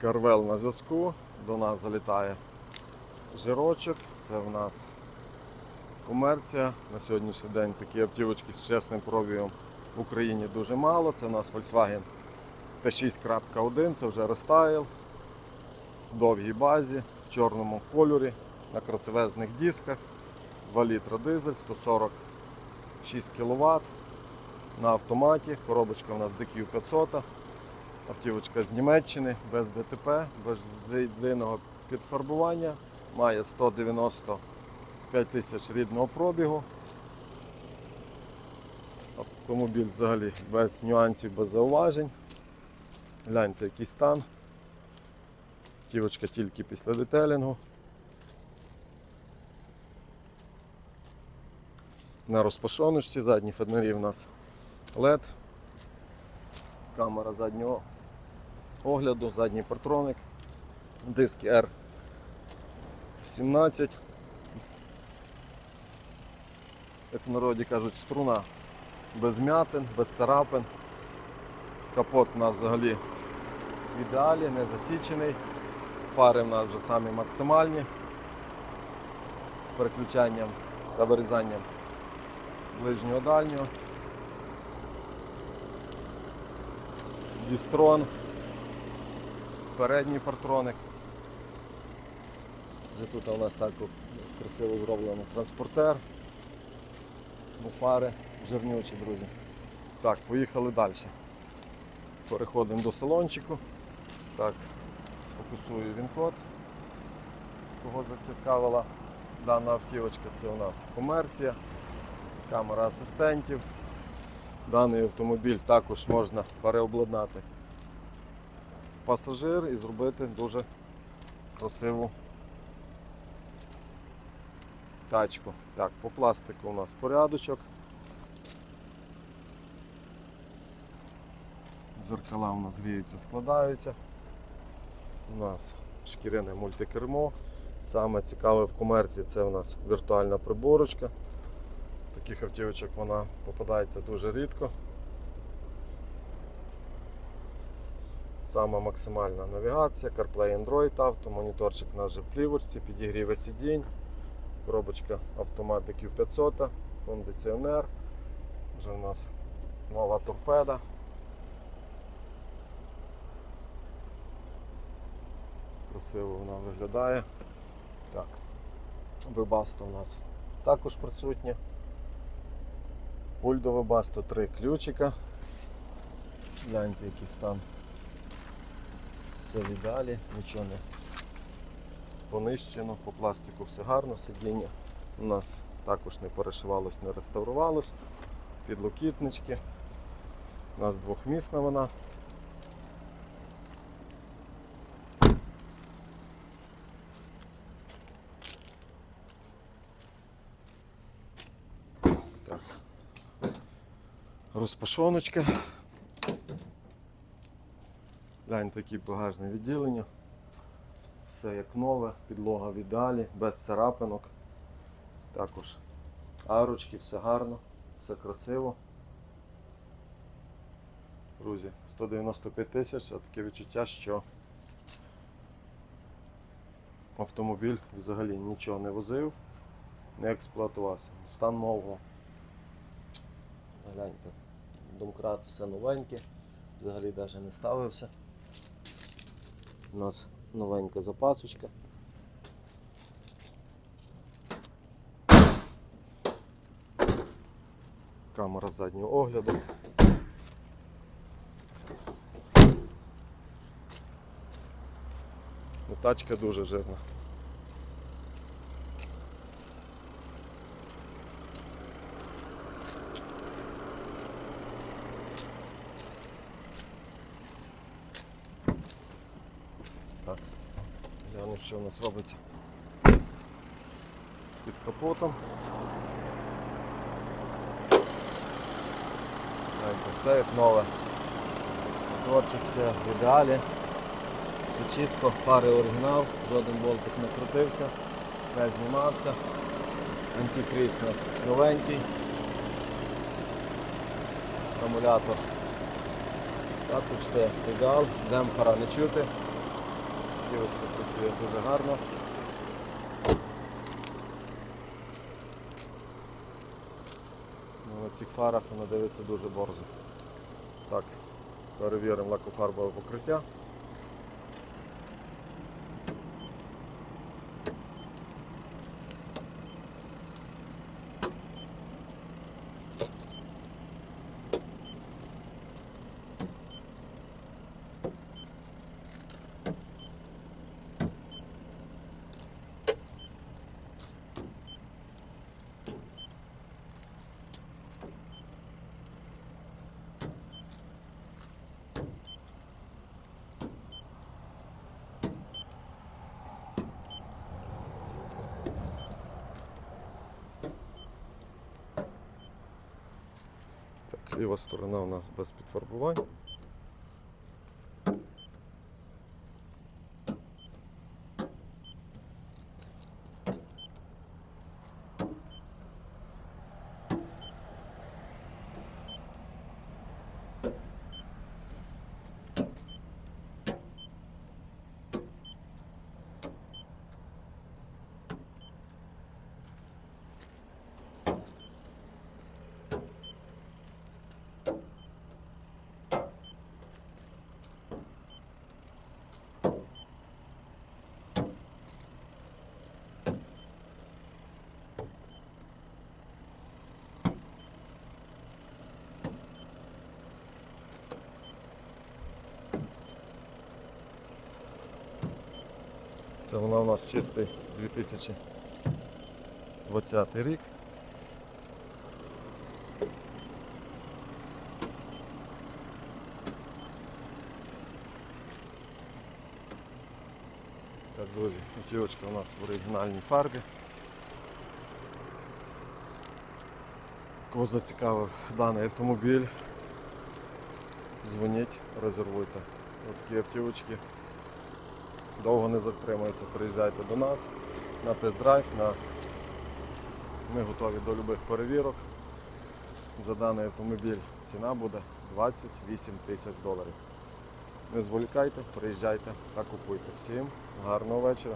Карвел на зв'язку. До нас залітає жирочок. Це в нас комерція. На сьогоднішній день такі автівочки з чесним пробігом в Україні дуже мало. Це у нас Volkswagen T6.1, це вже рестайл. В довгій базі, в чорному кольорі, на красивезних дисках. 2 літра дизель, 146 кВт. На автоматі. Коробочка у нас DQ 500. Автівочка з Німеччини, без ДТП, без єдиного підфарбування. Має 195 тисяч рідного пробігу. Автомобіль взагалі без нюансів, без зауважень. Гляньте, який стан. Автівочка тільки після детелінгу. На розпашоночці задні фонарі у нас LED. Камера заднього огляду, задній партроник, диски R17. Як в народі кажуть, струна без м'ятин, без царапин. Капот у нас взагалі в ідеалі, не засічений. Фари в нас вже самі максимальні з переключанням та вирізанням ближнього дальнього. Дістрон, передній партроник. Вже тут у нас так красиво зроблено транспортер. Фари жирнючі, друзі. Так, поїхали далі. Переходимо до салончику. Так, сфокусую він код. Кого зацікавила дана автівочка, це у нас комерція, камера асистентів. Даний автомобіль також можна переобладнати пасажир і зробити дуже красиву тачку. Так, по пластику у нас порядочок. Зеркала у нас гріються, складаються. У нас шкіряне мультикермо. Саме цікаве в комерції це у нас віртуальна приборочка. Таких автівочок вона попадається дуже рідко. Сама максимальна навігація, CarPlay Android Auto, моніторчик у нас вже в плівочці, підігріве сидінь, коробочка автомат Q500, кондиціонер. Вже у нас нова торпеда. Красиво вона виглядає. Так. Вебасто у нас також присутнє. Пульт до три ключика. Гляньте, який стан. Все в нічого не понищено, по пластику все гарно, сидіння у нас також не перешивалось, не реставрувалось. Підлокітнички. У нас двохмісна вона. Так. Розпашоночка. Глянь, такі багажне відділення. Все як нове, підлога в ідеалі, без царапинок. Також арочки, все гарно, все красиво. Друзі, 195 тисяч, а таке відчуття, що автомобіль взагалі нічого не возив, не експлуатувався. Стан нового. Гляньте, домкрат все новеньке, взагалі навіть не ставився. У нас новенька запасочка. Камера заднього огляду. Ну, тачка дуже жирна. Так, гляну, що у нас робиться під капотом. Знаєте, все як нове. Моторчик все в ідеалі. Все чітко, фари оригінал, жоден болтик не крутився, не знімався. Антифріз у нас новенький. Акумулятор. Також все ідеал, демпфера не чути. Автівочка працює дуже гарно. Ну, на цих фарах вона дивиться дуже борзо. Так, перевіримо лакофарбове покриття. Ліва сторона у нас без підфарбувань. Це вона у нас чистий 2020 рік. Так, друзі, автівочка у нас в оригінальній фарбі. Кого зацікавив даний автомобіль, дзвоніть, резервуйте. Ось такі автівочки довго не затримуються, приїжджайте до нас на тест-драйв. На... Ми готові до будь-яких перевірок. За даний автомобіль ціна буде 28 тисяч доларів. Не зволікайте, приїжджайте та купуйте. Всім гарного вечора.